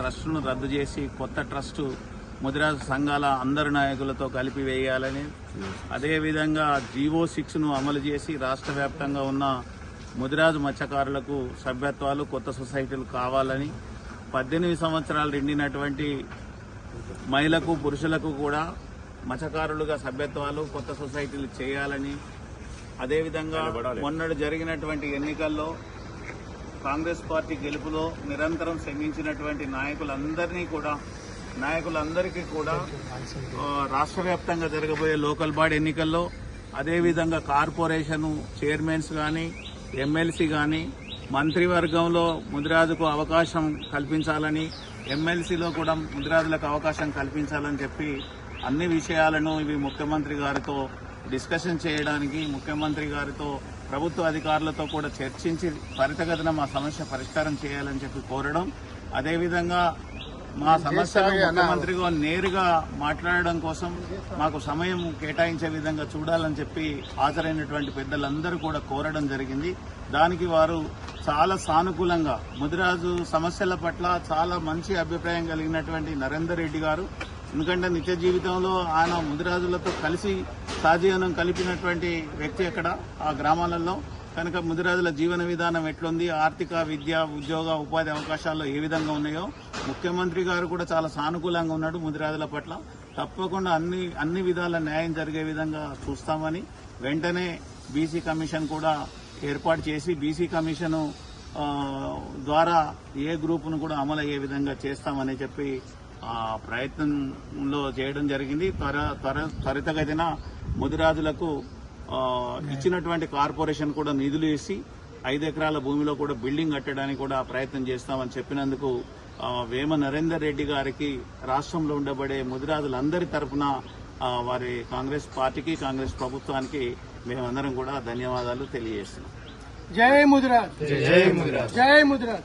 ట్రస్టును రద్దు చేసి కొత్త ట్రస్టు ముదిరాజు సంఘాల అందరి నాయకులతో కలిపి వేయాలని. అదేవిధంగా జీవో సిక్స్ను అమలు చేసి రాష్ట్ర వ్యాప్తంగా ఉన్న ముదిరాజు మత్స్యకారులకు సభ్యత్వాలు కొత్త సొసైటీలు కావాలని. పద్దెనిమిది సంవత్సరాలు నిండినటువంటి మహిళలకు పురుషులకు కూడా మత్స్యకారులుగా సభ్యత్వాలు కొత్త సొసైటీలు చేయాలని. అదేవిధంగా మొన్నటి జరిగినటువంటి ఎన్నికల్లో కాంగ్రెస్ పార్టీ గెలుపులో నిరంతరం శ్రమించినటువంటి నాయకులందరినీ కూడా నాయకులందరికీ కూడా రాష్ట్ర వ్యాప్తంగా జరగబోయే లోకల్ బాడీ ఎన్నికల్లో అదేవిధంగా కార్పొరేషన్ చైర్మన్స్ కానీ ఎమ్మెల్సీ కానీ మంత్రివర్గంలో ముదిరాజుకు అవకాశం కల్పించాలని ఎమ్మెల్సీలో కూడా ముదిరాజులకు అవకాశం కల్పించాలని చెప్పి అన్ని విషయాలను ఇవి ముఖ్యమంత్రి గారితో డిస్కషన్ చేయడానికి ముఖ్యమంత్రి గారితో ప్రభుత్వ అధికారులతో కూడా చర్చించి త్వరితగతిన మా సమస్య పరిష్కారం చేయాలని చెప్పి కోరడం. అదేవిధంగా మా సమస్యను ముఖ్యమంత్రిగా నేరుగా మాట్లాడడం కోసం మాకు సమయం కేటాయించే విధంగా చూడాలని చెప్పి హాజరైనటువంటి పెద్దలందరూ కూడా కోరడం జరిగింది. దానికి వారు చాలా సానుకూలంగా ముదిరాజు సమస్యల పట్ల చాలా మంచి అభిప్రాయం కలిగినటువంటి నరేందర్ రెడ్డి గారు. ఎందుకంటే నిత్య జీవితంలో ఆయన ముదిరాజులతో కలిసి సాజీవనం కలిపినటువంటి వ్యక్తి అక్కడ ఆ గ్రామాలలో. కనుక ముదిరాజుల జీవన విధానం ఎట్లుంది? ఆర్థిక విద్య ఉద్యోగ ఉపాధి అవకాశాలు ఏ విధంగా ఉన్నాయో. ముఖ్యమంత్రి గారు కూడా చాలా సానుకూలంగా ఉన్నాడు ముదిరాజుల పట్ల. తప్పకుండా అన్ని అన్ని విధాల న్యాయం జరిగే విధంగా చూస్తామని వెంటనే బీసీ కమిషన్ కూడా ఏర్పాటు చేసి బీసీ కమిషన్ ద్వారా ఏ గ్రూపును కూడా అమలు అయ్యే విధంగా చేస్తామని చెప్పి ప్రయత్నంలో చేయడం జరిగింది. త్వర త్వర త్వరితగతిన ముదిరాజులకు ఇచ్చినటువంటి కార్పొరేషన్ కూడా నిధులు ఇచ్చి ఐదు ఎకరాల భూమిలో కూడా బిల్డింగ్ కట్టడానికి కూడా ప్రయత్నం చేస్తామని చెప్పినందుకు వేమ నరేందర్ రెడ్డి గారికి రాష్ట్రంలో ఉండబడే ముదిరాజులందరి తరపున ఆ, వారి కాంగ్రెస్ పార్టీకి కాంగ్రెస్ ప్రభుత్వానికి మేమందరం కూడా ధన్యవాదాలు తెలియజేస్తున్నాం. జై ముదిరాజ్. జై ముదిరాజ్. జై ముదిరాజ్.